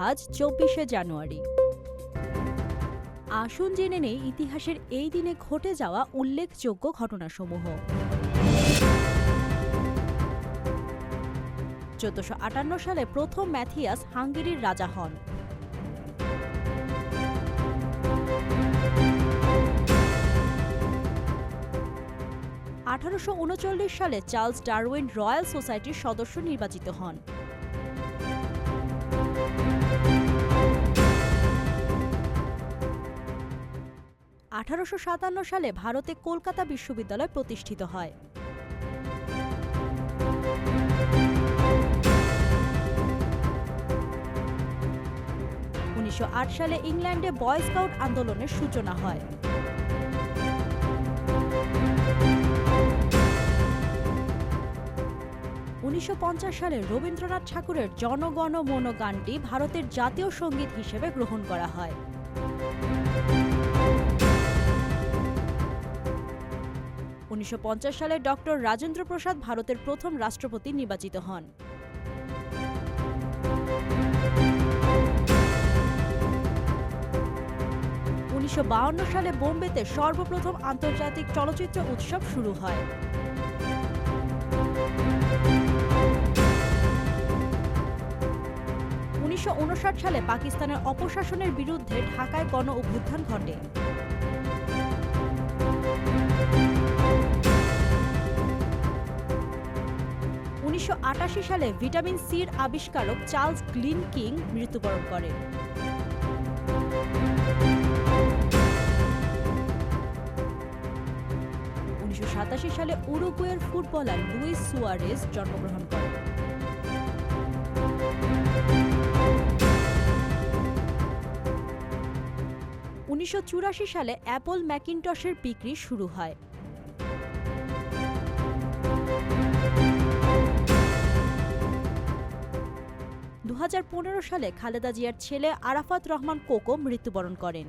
আজ চব্বিশে জানুয়ারি। আসুন জেনে নেই ইতিহাসের এই দিনে ঘটে যাওয়া উল্লেখযোগ্য ঘটনাসমূহ। চোদ্দশো আটান্ন সালে প্রথম ম্যাথিয়াস হাঙ্গেরির রাজা হন। আঠারোশো উনচল্লিশ সালে চার্লস ডারউইন রয়্যাল সোসাইটির সদস্য নির্বাচিত হন। আঠারোশো সাতান্ন সালে ভারতে কলকাতা বিশ্ববিদ্যালয় প্রতিষ্ঠিত হয়। উনিশশো আট সালে ইংল্যান্ডে বয় স্কাউট আন্দোলনের সূচনা হয়। উনিশশো পঞ্চাশ সালে রবীন্দ্রনাথ ঠাকুরের জনগণ মন গানটি ভারতের জাতীয় সংগীত হিসেবে গ্রহণ করা হয়। উনিশশো সালে ডক্টর রাজেন্দ্র প্রসাদ ভারতের প্রথম রাষ্ট্রপতি নির্বাচিত হন। উনিশশো সালে বোম্বেতে সর্বপ্রথম আন্তর্জাতিক চলচ্চিত্র উৎসব শুরু হয়। উনিশশো উনষাট সালে পাকিস্তানের অপশাসনের বিরুদ্ধে ঢাকায় গণ অভ্যুত্থান ঘটে। উনিশশো আটাশি সালে ভিটামিন সির আবিষ্কারক চার্লস গ্লিন কিং মৃত্যুবরণ করেন। উনিশশো সালে উরুগুয়ের ফুটবলার লুইস সুয়ারেজ জন্মগ্রহণ করেন। উনিশশো চুরাশি সালে অ্যাপল ম্যাকিনটসের বিক্রি শুরু হয়। সালে খালেদা জিয়ার ছেলে আরাফাত রহমান কোকো মৃত্যুবরণ করেন।